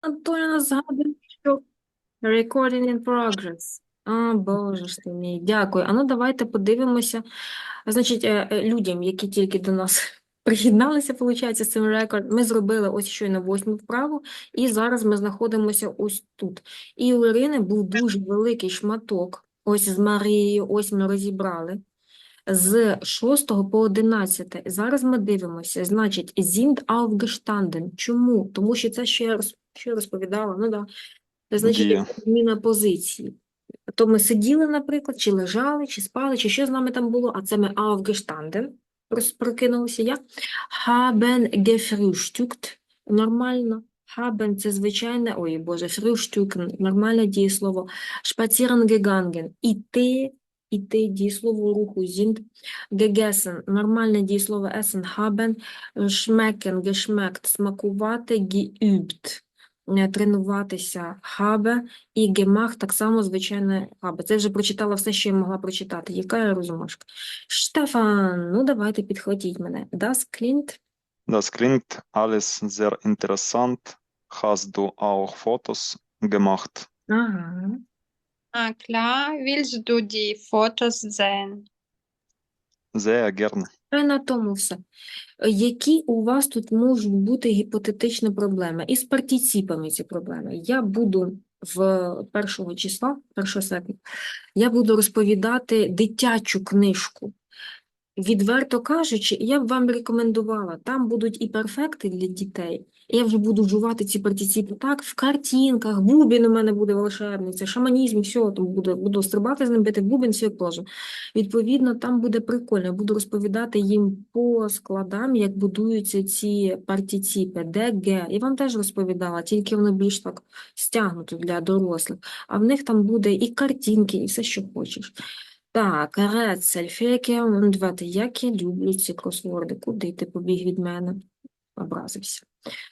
Антоніна згадує, що recording in progress. А, боже ж ти мій, дякую. А ну давайте подивимося. Значить, е, е, людям, які тільки до нас приєдналися, виходить, з цим рекорд, ми зробили ось щойно восьму вправу, і зараз ми знаходимося ось тут. І у Ірини був дуже великий шматок, ось з Марією, ось ми розібрали. З 6 по 11. Зараз ми дивимося. Значить, sind aufgestanden. Чому? Тому що це, роз- що я розповідала, ну да. Значить, зміна позиції. То ми сиділи, наприклад, чи лежали, чи спали, чи що з нами там було, а це ми aufgestanden. Прокинулися я. Haben gefrühstückt. Нормально. Haben – це звичайне, ой, Боже, frühstücken – нормальне дієслово. Spazieren gegangen – іти, іти, дієслово руху, sind. Gegessen – нормальне дієслово essen, haben. Schmecken – geschmeckt – смакувати, geübt – тренуватися, habe. І gemacht – так само звичайне habe. Це вже прочитала все, що я могла прочитати. Яка я розумашка. Штефан, ну давайте підхватіть мене. Das klingt Das klingt alles sehr interessant. Hast du auch Fotos gemacht? Ага. Ah, klar, willst du die Fotos sehen? Sehr gerne. Та на тому все. Які у вас тут можуть бути гіпотетичні проблеми? І з партиципами ці проблеми. Я буду в першого числа, 1 серпня, я буду розповідати дитячу книжку. Відверто кажучи, я б вам рекомендувала, там будуть і перфекти для дітей, я вже буду жувати ці партиципи так, в картинках, бубін у мене буде волшебний, це шаманізм, все, там буду, буду стрибати з ним, бити бубін, все як положено. Відповідно, там буде прикольно, я буду розповідати їм по складам, як будуються ці партиципи, де, ге. Я вам теж розповідала, тільки вони більш так стягнуто для дорослих, а в них там буде і картинки, і все, що хочеш. Так, Рецель, Феке, Ундвати, як я люблю ці кросворди. Куди ти побіг від мене? Образився.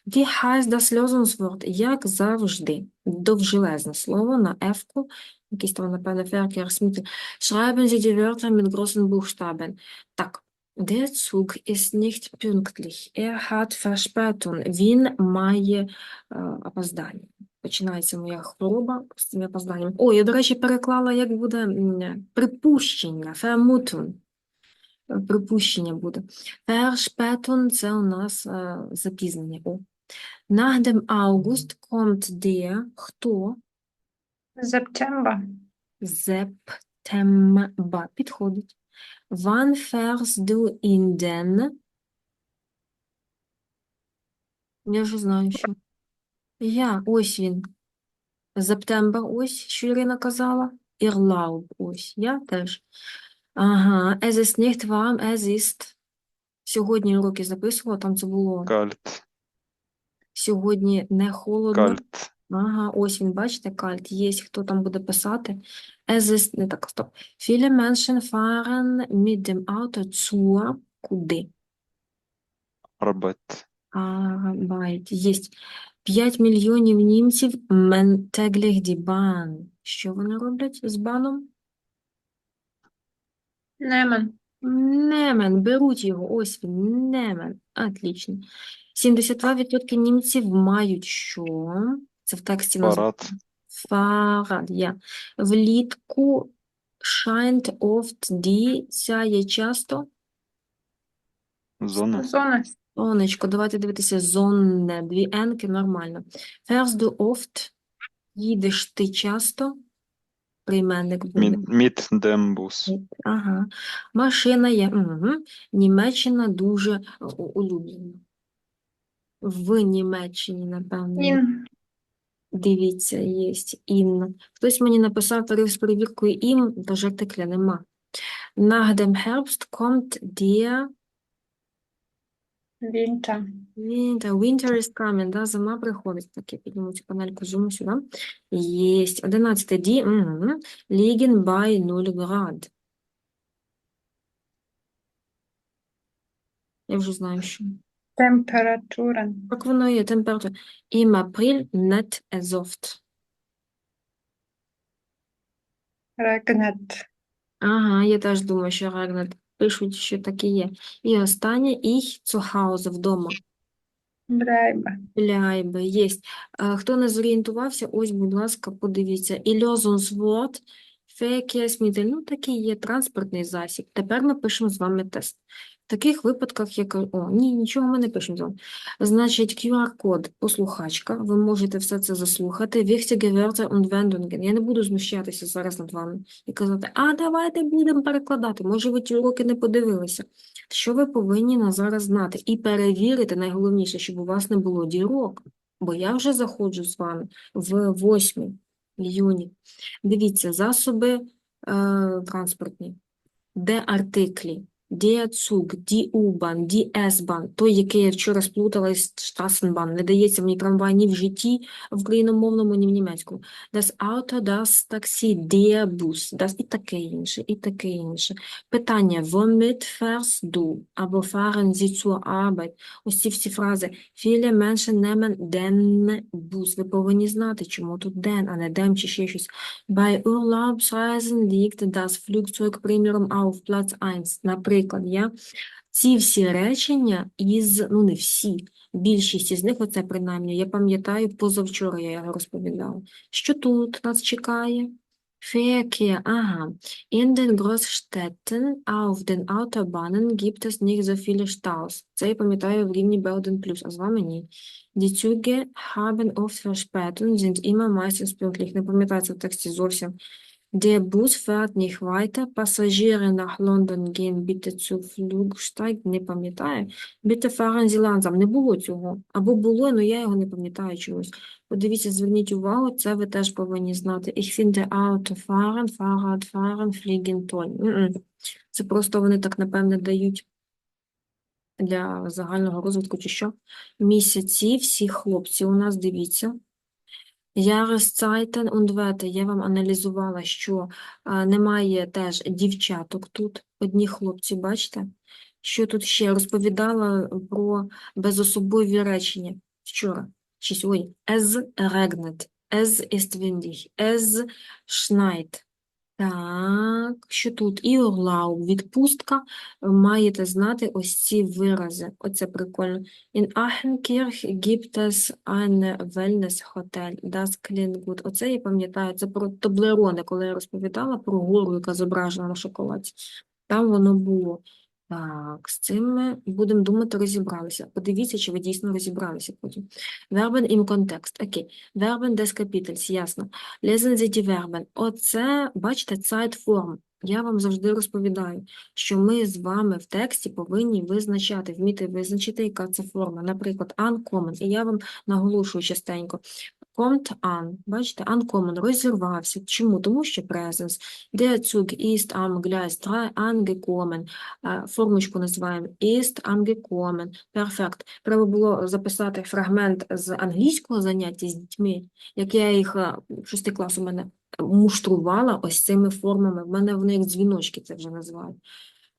Wie heißt das Lösungswort? Як завжди. Довжелезне слово на F-ку. Якийсь там, напевно, Verkehrsmittel. Schreiben Sie die Wörter mit großen Buchstaben. Так. Der Zug ist nicht pünktlich. Er hat Verspätung. Він має е, опоздання. Починається моя хвороба з цим опозданням. О, я, до речі, переклала, як буде припущення. Е, Припущення буде. Verspätung – це у нас е, запізнення. О. Dem August kommt der, хто? September. September. Підходить. Fährst du in den? Я вже знаю, що. Я, ось він. Септембр, ось, що Ірина казала. Ірлауб, ось, я теж. Ага, es ist nicht warm, es ist. Сьогодні уроки записувала, там це було. Kalt, Сьогодні не холодно. kalt. Ага, ось він, бачите, кальт. Є, хто там буде писати. Es ist, не так, стоп. Viele Menschen fahren mit dem Auto zur, куди? Arbeit. Arbeit. Єсть. 5 мільйонів німців die Bahn. Що вони роблять з баном? Nehmen. Немен, беруть його, ось він, немен. Отлично. 72% німців мають що? Це в тексті. Fahrrad. Фарад, я. Влітку scheint oft die, сяє часто. Sonne. Sonne. Сонечко, давайте дивитися. Зонне, дві енки, нормально. Fährst du oft, їдеш ти часто. Прийменник буде. Mit, mit dem Bus. Ага. Машина є. Угу. Німеччина дуже улюблена. В Німеччині, напевно. In. Дивіться, є Інна. Хтось мені написав тариф з перевіркою ім, тож артикля нема. Nach dem Herbst kommt der Winter. Winter. Winter is coming, да, зима приходить. Так, я підніму цю панельку зуму сюди. Єсть. 11 ді. Угу. Liegen bei 0 град. Я вже знаю, що. Temperaturen. Так воно є, температура. Im April nicht so oft. Regnet. Ага, я теж думаю, що Рагнет пишуть, що таке є. І останнє, їх zu вдома. Бляйба. Бляйба, єсть. Хто не зорієнтувався, ось, будь ласка, подивіться. Іллозонсворт, Verkehrsmittel, ну, такий є транспортний засіб. Тепер ми пишемо з вами тест. Таких випадках, як... О, ні, нічого ми не пишемо. Значить, QR-код, послухачка, ви можете все це заслухати. Wichtige Wörter und. Я не буду знущатися зараз над вами і казати, а давайте будемо перекладати. Може, ви ті уроки не подивилися. Що ви повинні на зараз знати? І перевірити, найголовніше, щоб у вас не було дірок. Бо я вже заходжу з вами в 8 іюні. Дивіться, засоби е, транспортні, де артиклі, U-Bahn, die S-Bahn, той, який я вчора сплутала із Straßenbahn, не дається мені трамвай ні в житті, в україномовному, ні в німецькому. Das Auto, das Taxi, der Bus, das і таке інше, і таке інше. Питання «Womit fährst du?» або «Fahren Sie zur Arbeit?» Ось ці всі фрази. Viele Menschen nehmen den Bus. Ви повинні знати, чому тут den, а не dem чи ще щось. Bei Urlaubsreisen liegt das Flugzeug primärum auf Platz 1. Наприклад, я ці всі речення із, ну не всі, більшість із них, оце принаймні, я пам'ятаю, позавчора я його розповідала. Що тут нас чекає? Verkehr, ага. In den Großstädten auf den Autobahnen gibt es nicht so viele Staus. Це я пам'ятаю в рівні B1+, а з вами ні. Die Züge haben oft Verspätung, sind immer meistens pünktlich. Не пам'ятаю це в тексті зовсім. Der Bus fährt nicht weiter. Passagiere nach London gehen bitte zu Flugsteig. Не пам'ятаю. Bitte fahren Sie langsam. Не було цього. Або було, але я його не пам'ятаю чогось. Подивіться, зверніть увагу, це ви теж повинні знати. Ich finde Auto fahren, Fahrrad fahren, fliegen toll. Це просто вони так, напевне, дають для загального розвитку чи що. Місяці, всі хлопці у нас, дивіться. Jahreszeiten und Werte. Я вам аналізувала, що немає теж дівчаток тут, одні хлопці, бачите? Що тут ще розповідала про безособові речення вчора. Ой, Es regnet, es ist windig, es schneit. Так, що тут? І Орлау. відпустка. Маєте знати ось ці вирази. Оце прикольно. In Achenkirch gibt es ein Wellness-Hotel. Das klingt gut. Оце я пам'ятаю, це про Тоблерони, коли я розповідала про гору, яка зображена на шоколаді. Там воно було. Так, з цим ми будемо думати, розібралися. Подивіться, чи ви дійсно розібралися потім. Verben im Kontext. Окей. Verben des Kapitels, ясно. Lesen Sie die Verben. Оце, бачите, Zeitform. Я вам завжди розповідаю, що ми з вами в тексті повинні визначати, вміти визначити, яка це форма. Наприклад, uncommon. І я вам наголошую частенько. Kommt an. Бачите, uncommon розірвався. Чому? Тому що presence. Der Zug ist am Gleis 3 angekommen. Формочку називаємо ist angekommen. Perfect. Треба було записати фрагмент з англійського заняття з дітьми, як я їх е, шостий клас у мене муштрувала ось цими формами. В мене в них дзвіночки це вже називають.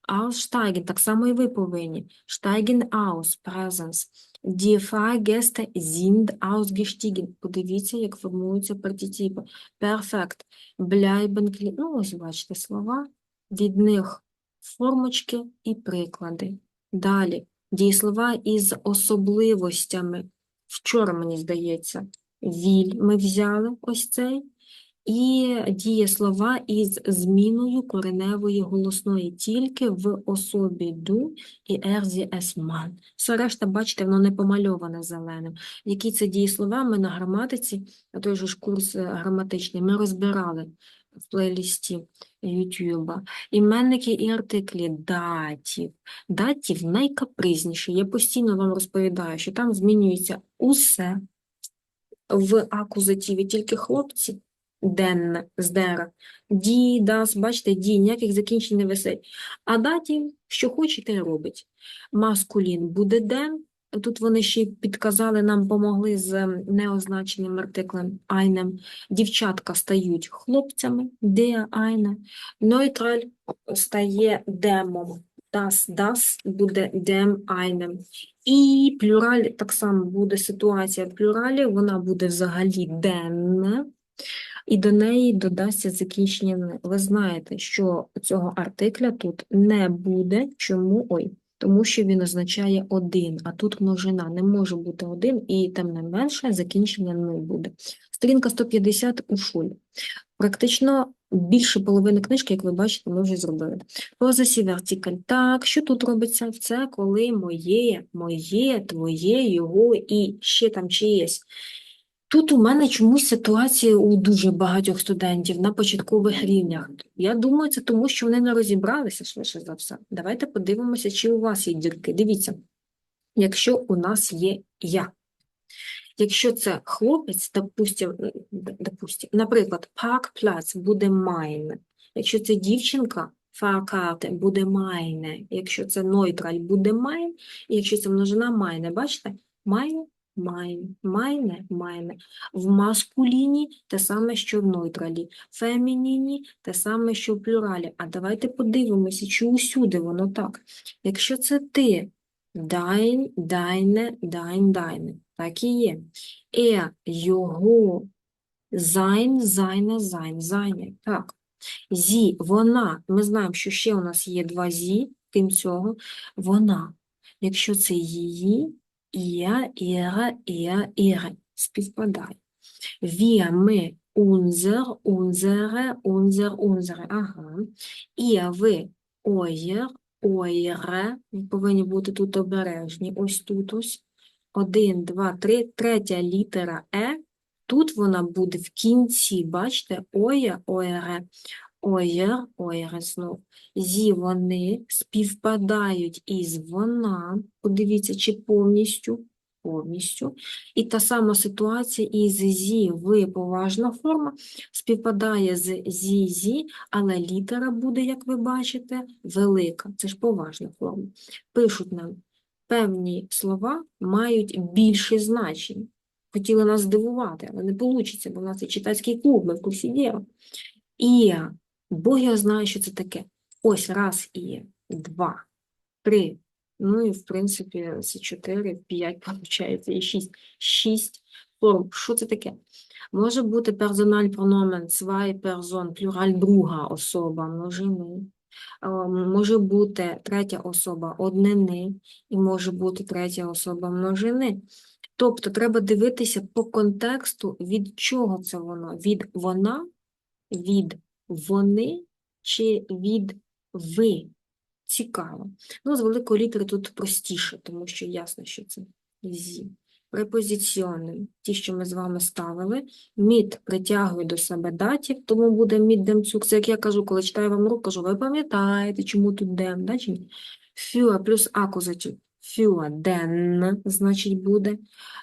Aussteigen, так само і ви повинні. Steigen aus, presence. Die Fahrgäste sind ausgestiegen. Подивіться, як формуються. Perfect. Bleiben, kli- ну ось бачите слова. Від них формочки і приклади. Далі. Дієслова із особливостями. Вчора, мені здається, віль ми взяли ось цей. І дієслова із зміною кореневої голосної тільки в особі ду і ерзі есман. Все решта, бачите, воно не помальоване зеленим. Які це дієслова ми на граматиці, той же ж курс е, граматичний, ми розбирали в плейлісті Ютуба. Іменники і артиклі датів. Датів найкапризніші. Я постійно вам розповідаю, що там змінюється усе в акузативі, тільки хлопці. Ден з дера. Ді, дас, бачите, ді, ніяких закінчень не висить. А датів, що хоче, те й робить. Маскулін буде ден. Тут вони ще підказали, нам помогли з ем, неозначеним артиклем айнем. Дівчатка стають хлопцями, де айне. Нойтраль стає демом. Das, das буде dem einem. І плюраль так само буде ситуація в плюралі, вона буде взагалі den, і до неї додасться закінчення. Ви знаєте, що цього артикля тут не буде. Чому? Ой, тому що він означає один, а тут множина. Не може бути один, і тим не менше закінчення не буде. Сторінка 150 у шулі. Практично більше половини книжки, як ви бачите, ми вже зробили. Позасі вертикаль. Так, що тут робиться? Це коли моє, моє, твоє, його і ще там чиєсь. Тут у мене чомусь ситуація у дуже багатьох студентів на початкових рівнях. Я думаю, це тому, що вони не розібралися швидше за все. Давайте подивимося, чи у вас є дірки. Дивіться, якщо у нас є я. Якщо це хлопець, допустим, наприклад, Parkplatz буде mine. Якщо це дівчинка, Fahrkarte буде meine. Якщо це нойтраль, буде mine. І якщо це множина, meine. Бачите? Meine, mine, meine, meine. В маскуліні те саме, що в нойтралі. Фемініні те саме, що в плюралі. А давайте подивимося, чи усюди воно так. Якщо це ти, dein, deine, dein, deine. Так і є. Er, його, sein, seine, sein, seine. Так. Зі, вона. Ми знаємо, що ще у нас є два зі, крім цього. Вона. Якщо це її, ihr, ihre, er, ihre. Співпадає. Wir, ми, unser, unsere, unser, unsere. Ага. Ihr, ви, euer, eure. Ви повинні бути тут обережні. Ось тут ось. Один, два, три. Третя літера Е. Тут вона буде в кінці. Бачите? Оє, оєре. Оєр, оєре знов. Зі вони співпадають із вона. Подивіться, чи повністю. Повністю. І та сама ситуація із зі, ви, поважна форма, співпадає з зі, зі, але літера буде, як ви бачите, велика. Це ж поважна форма. Пишуть нам, певні слова мають більше значень. Хотіли нас здивувати, але не вийде, бо в нас є читацький клуб, ми в курсі діла. І Бог я знаю, що це таке. Ось раз і два, три. Ну і в принципі це чотири, п'ять, виходить, і шість. Шість форм. Що це таке? Може бути персональ прономен, zwei персон, плюраль друга особа, множини. Е, Може бути третя особа однини, і може бути третя особа множини. Тобто треба дивитися по контексту, від чого це воно? Від вона, від вони чи від ви? Цікаво. Ну, з великої літери тут простіше, тому що ясно, що це зі. Препозиціони, ті, що ми з вами ставили. Мід притягує до себе датів, тому буде мід демцюк. Це як я кажу, коли читаю вам рук, кажу, ви пам'ятаєте, чому тут дем, да, чи ні? Фюа плюс акузатив. Фюа ден, значить, буде.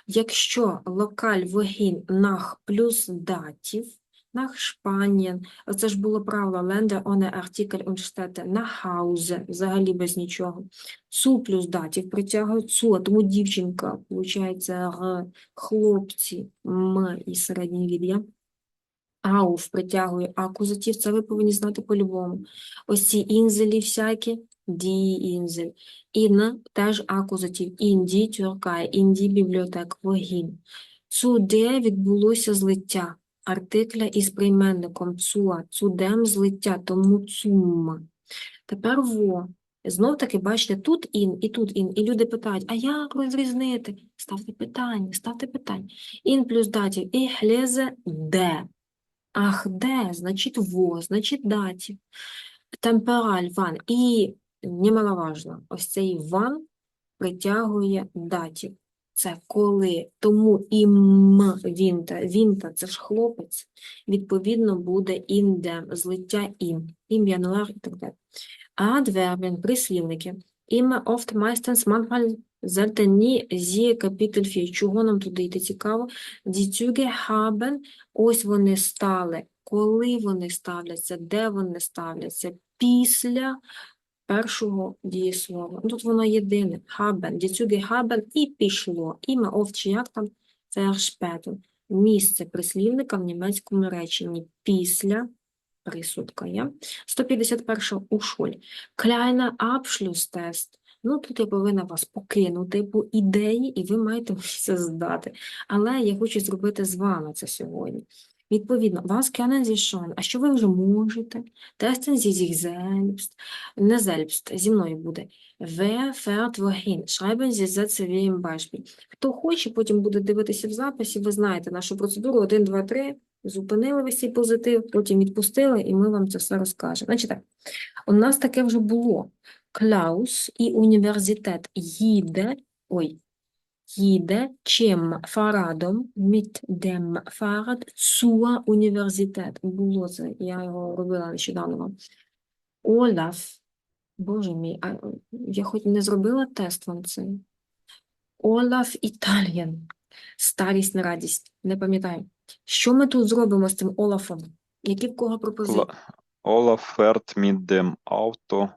Якщо локаль вогін нах плюс датів, нах Spanien, оце ж було правило Länder ohne Artikel und Städte, nach Hause, взагалі без нічого. Цу плюс датів притягують цу, тому дівчинка, виходить, р, хлопці, м і середній від я. Ауф притягує акузатив, це ви повинні знати по-любому. Ось ці інзелі всякі, ді інзель. Ін теж акузатив, інді тюркає, інді бібліотек, вогін. Цуде відбулося злиття артикля із прийменником цуа, цудем злиття, тому цумма. Тепер во. Знов таки, бачите, тут ін і тут ін. І люди питають, а як розрізнити? Ставте питання, ставте питання. Ін плюс датів, і хлезе де. Ах, де, значить во, значить датів. Темпераль, ван. І немаловажно, ось цей ван притягує датів. Це коли, тому і м вінта, вінта це ж хлопець, відповідно буде індем, злиття ім, ім януар і так далі. Адвербен, прислівники. Іме oft meistens manchmal selten nie sie Kapitel 4. Чого нам туди йти цікаво? Die haben, ось вони стали. Коли вони ставляться, де вони ставляться? Після першого дієслова. Тут воно єдине. Haben, die Züge і пішло. Іме чи як там? Verspätung. Місце прислівника в німецькому реченні після присудка. Я. 151 у школі. Kleiner Abschlusstest. Ну, тут я повинна вас покинути по ідеї, і ви маєте це здати. Але я хочу зробити з вами це сьогодні. Відповідно, was können Sie schon? А що ви вже можете? Testen Sie sich selbst. Не selbst, зі мною буде. Wer fährt wohin? Schreiben Sie Sätze wie im. Хто хоче, потім буде дивитися в записі, ви знаєте нашу процедуру 1, 2, 3, зупинили весь цей позитив, потім відпустили, і ми вам це все розкажемо. Значить так, у нас таке вже було. Клаус і університет їде, ой, їде чим фарадом, mit dem Fahrrad zur Universität. Було це, я його робила нещодавно. Олаф, боже мій, а я хоч не зробила тест вам цей. Олаф Італієн. Старість на радість. Не пам'ятаю. Що ми тут зробимо з цим Олафом? Які в кого пропозиції? Olaf fährt mit dem Auto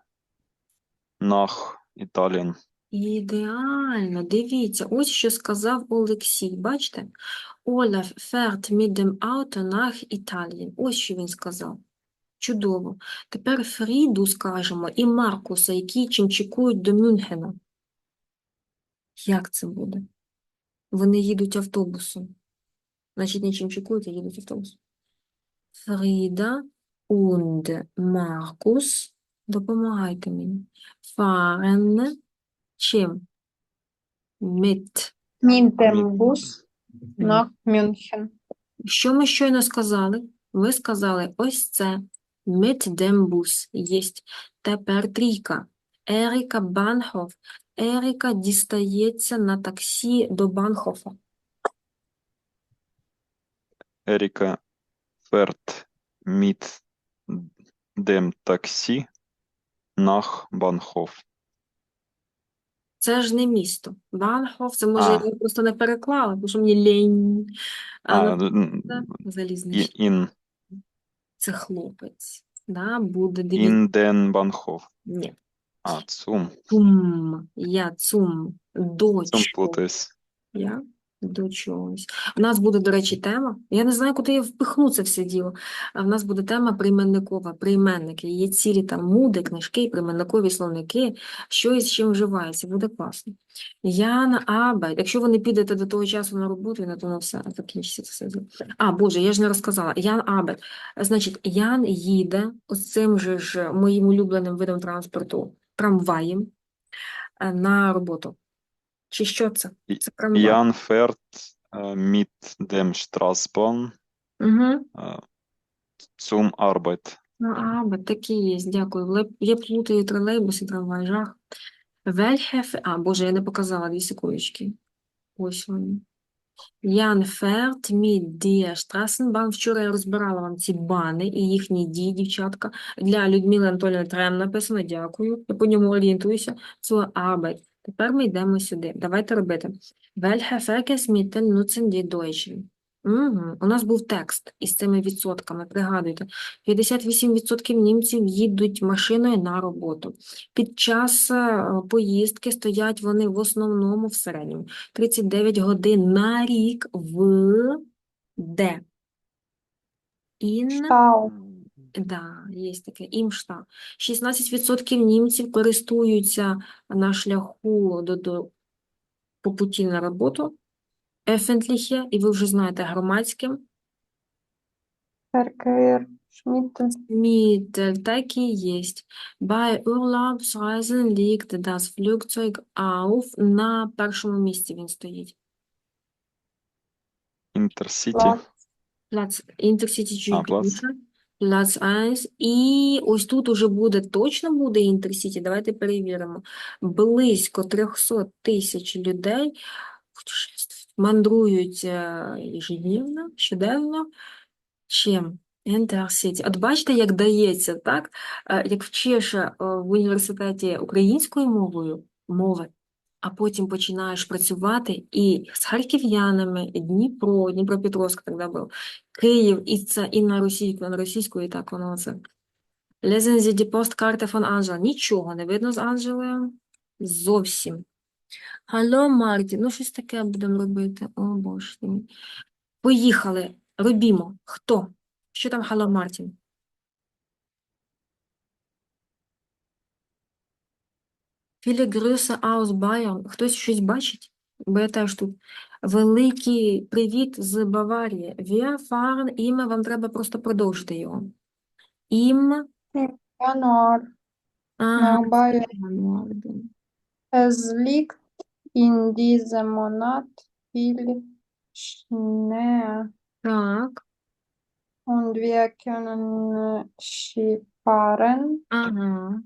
nach Italien. Ідеально, дивіться, ось що сказав Олексій. Бачите? Олаф fährt mit dem Auto nach Ось що він сказав. Чудово. Тепер Фріду скажемо і Маркуса, які чимчикують до Мюнхена. Як це буде? Вони їдуть автобусом. Значить, не чимчикують, а їдуть автобусом. Фріда und Маркус, допомагайте мені. Fahren чим? Mit. Mit dem Bus nach München. Що ми щойно сказали? Ви сказали ось це. Mit dem Bus. Єсть. Тепер трійка. Еріка Банхоф. Еріка дістається на таксі до Банхофа. Erika fährt mit dem Taxi nach Bahnhof. Це ж не місто. Банхоф, це може А. я просто не переклала, тому що мені лень. А, А, ну, н- це і- залізничник. in, Це хлопець. Да, буде, дивіться. in den Ні. А, цум. Цум. Я цум. Zum плутаюсь. Я до чогось. У нас буде, до речі, тема. Я не знаю, куди я впихну це все діло. В нас буде тема прийменникова, прийменники. Є цілі там муди, книжки, прийменникові словники, що і з чим вживається. Буде класно. Ян Абайт. Якщо ви не підете до того часу на роботу, на тому все закінчиться все. А, Боже, я ж не розказала. Ян Абайт. Значить, Ян їде ось цим же ж моїм улюбленим видом транспорту, трамваєм, е, на роботу. Чи що це? Це äh, mit dem Straßenbahn Угу. äh, zum Ну, а, бо такі є, дякую. Я плутаю тролейбус і трамвай, жах. Welche, а, Боже, я не показала, дві секундочки. Ось вони. Jan fährt mit der Straßenbahn. Вчора я розбирала вам ці бани і їхні дії, дівчатка. Для Людмили Анатольовни Трем написано, дякую. Я по ньому орієнтуюся. Zur Arbeit. Тепер ми йдемо сюди. Давайте робити. Welche Verkehrsmittel nutzen die Deutschen? Угу. У нас був текст із цими відсотками, пригадуйте. 58% німців їдуть машиною на роботу. Під час е, поїздки стоять вони в основному в середньому 39 годин на рік в де? In, Stau. Да, є таке, імшта. 16% німців користуються на шляху до, до по путі на роботу. Öffentliche, і ви вже знаєте, громадським. Verkehrsmittel. Mittel, так і есть. Bei Urlaubsreisen liegt das Flugzeug auf. На першому місці він стоїть. Intercity. Platz. Intercity А, чуть більше. Плац 1. І ось тут уже буде, точно буде Intercity. Давайте перевіримо. Близько 300 тисяч людей мандрують е, ежедневно, щоденно. Чим? Intercity. От бачите, як дається, так? Е, Як вчиш е, в університеті українською мовою, мови, а потім починаєш працювати і з харків'янами, і Дніпро, Дніпропетровськ тоді був, Київ, і це і на російську, на російську, і так воно це. Lesen Sie die Postkarte von Angela. Нічого не видно з Анжелою. Зовсім. Алло, Марті, ну щось таке будемо робити. О, Боже. Поїхали, робімо. Хто? Що там Алло, Мартін? Viele Grüße aus Bayern. Хтось щось бачить? бо я теж тут. Великий привіт з Баварії. Wir fahren immer, вам треба просто продовжити його. Im, Januar ага, nach Bayern. Norden. Es liegt in diesem Monat viel Schnee Так, und wir können Skifahren. ага,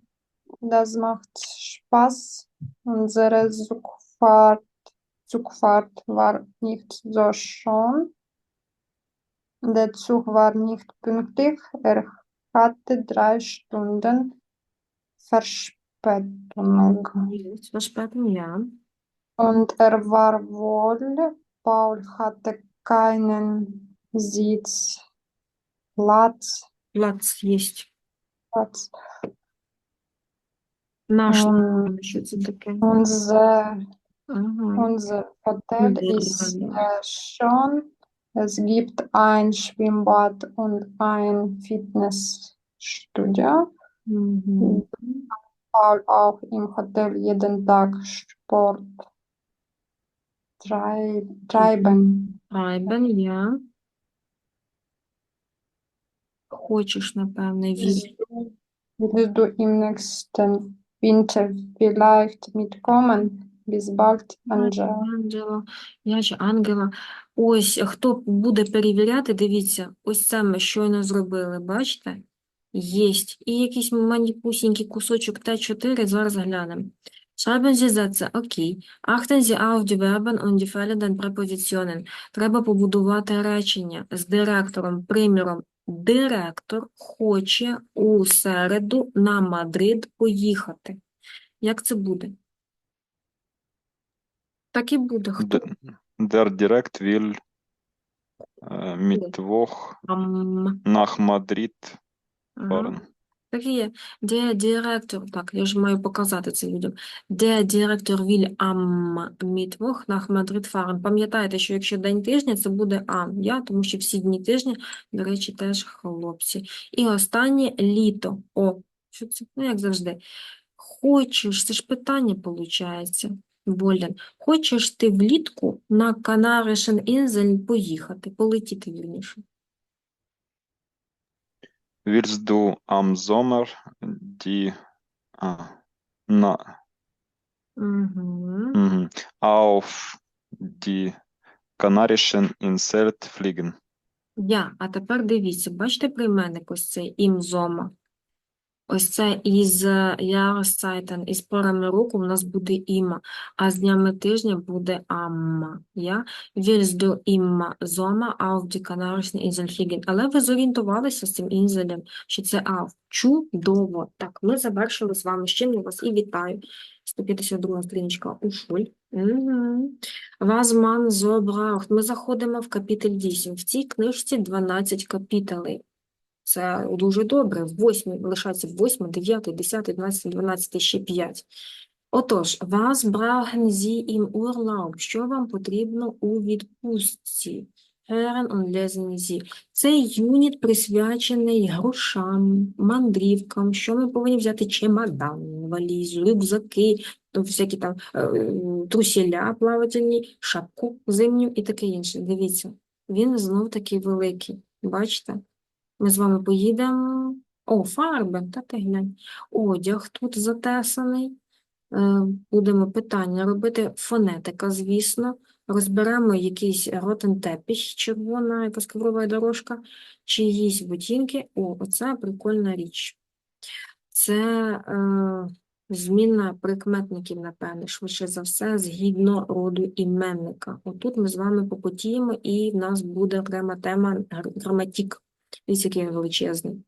Das macht Spaß. Unsere Zugfahrt, Zugfahrt war nicht so schön. Der Zug war nicht pünktlich. Er hatte drei Stunden Verspätung. Есть, verspätung, ja. Und er war wohl. Paul hatte keinen Sitzplatz. Плац есть. Platz. Наш, Und що це таке? unser Ага. Unser Hotel Modell ist Hotel. äh, schon. Es gibt ein Schwimmbad und ein Fitnessstudio. Мгм. Paul auch im Hotel jeden Tag Sport trei- treiben. Тreiben, ja. Хочеш, напевне, від. Willst du, willst du im nächsten Winter vielleicht mitkommen? Bis bald, Angela. Анджела, я ж Ангела. Ось, хто буде перевіряти, дивіться, ось це ми щойно зробили, бачите? Єсть. І якийсь маніпусінький кусочок Т4, зараз глянемо. Schreiben Sie Sätze, окей. Achten Sie auf die Verben und die fehlenden Präpositionen. Треба побудувати речення з директором. Приміром, директор хоче у середу на Мадрид поїхати. Як це буде? Так і буде. Хто? Der direkt will äh, Mittwoch Ам, nach Madrid fahren. Так є. Der Direktor, так, я ж маю показати це людям. Direktor will am Mittwoch nach Madrid fahren. Пам'ятайте, що якщо день тижня, це буде am, я, тому що всі дні тижня, до речі, теж хлопці. І останнє літо. О, що це? Ну, як завжди. Хочеш, це ж питання, виходить. Болін. Хочеш ти влітку на Канарischen Inseln поїхати, полетіти вірніше? Willst du am Sommer die ah, na, mhm. mhm, auf die Kanarischen Inseln fliegen? Я, а тепер дивіться, бачите прийменник ось цей імзома? Ось це із Jahreszeiten, із порами року в нас буде іма, а з днями тижня буде амма. Я? Du im Sommer auf die Kanarischen Але ви зорієнтувалися з цим інзелем, що це ав. Чудово. Так, ми завершили з вами. Ще я вас і вітаю. 152 сторіночка у шуль. Was man. Ми заходимо в капітель 8. В цій книжці 12 капітелей. Це дуже добре. В 8 лишається 8, 9, 10, 11, 12, ще 5. Отож, was brauchen Sie im Urlaub? Що вам потрібно у відпустці? Sie. Цей юніт присвячений грошам, мандрівкам, що ми повинні взяти чемодан, валізу, рюкзаки, всякі там е, трусіля плавательні, шапку зимню і таке інше. Дивіться, він знов такий великий. Бачите? Ми з вами поїдемо. О, фарби, та ти глянь. Одяг тут затесаний. Е, Будемо питання робити. Фонетика, звісно. Розберемо якийсь ротентепіч, червона, якась коврова дорожка, чиїсь ботинки. О, оце прикольна річ. Це е, зміна прикметників, напевне, швидше за все, згідно роду іменника. Отут ми з вами попотіємо, і в нас буде окрема тема гр- граматик. Дивіться, який він величезний.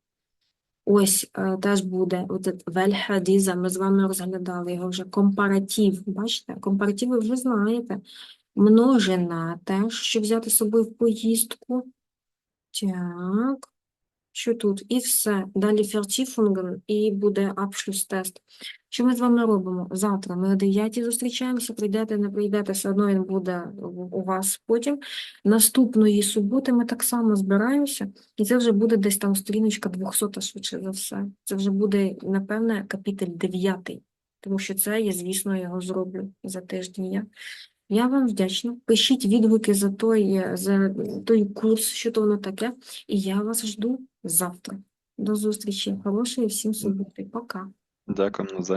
Ось е, теж буде вельхадіза, ми з вами розглядали його вже. Компаратив, бачите? Компаратив ви вже знаєте. Множина теж, що взяти з собою в поїздку. Так. Що тут? І все. Далі фертіфунген і буде абшлюс-тест. Що ми з вами робимо? Завтра ми о 9 зустрічаємося, прийдете, не прийдете, все одно він буде у у вас потім. Наступної суботи ми так само збираємося, і це вже буде десь там сторіночка 200 швидше за все. Це вже буде, напевне, капітель 9, тому що це я, звісно, його зроблю за тиждень. Я. Я вам вдячна. Пишіть відгуки за той, е, за той курс, що то воно таке, і я вас жду завтра. До зустрічі. Хорошої всім суботи. Пока. Дякую за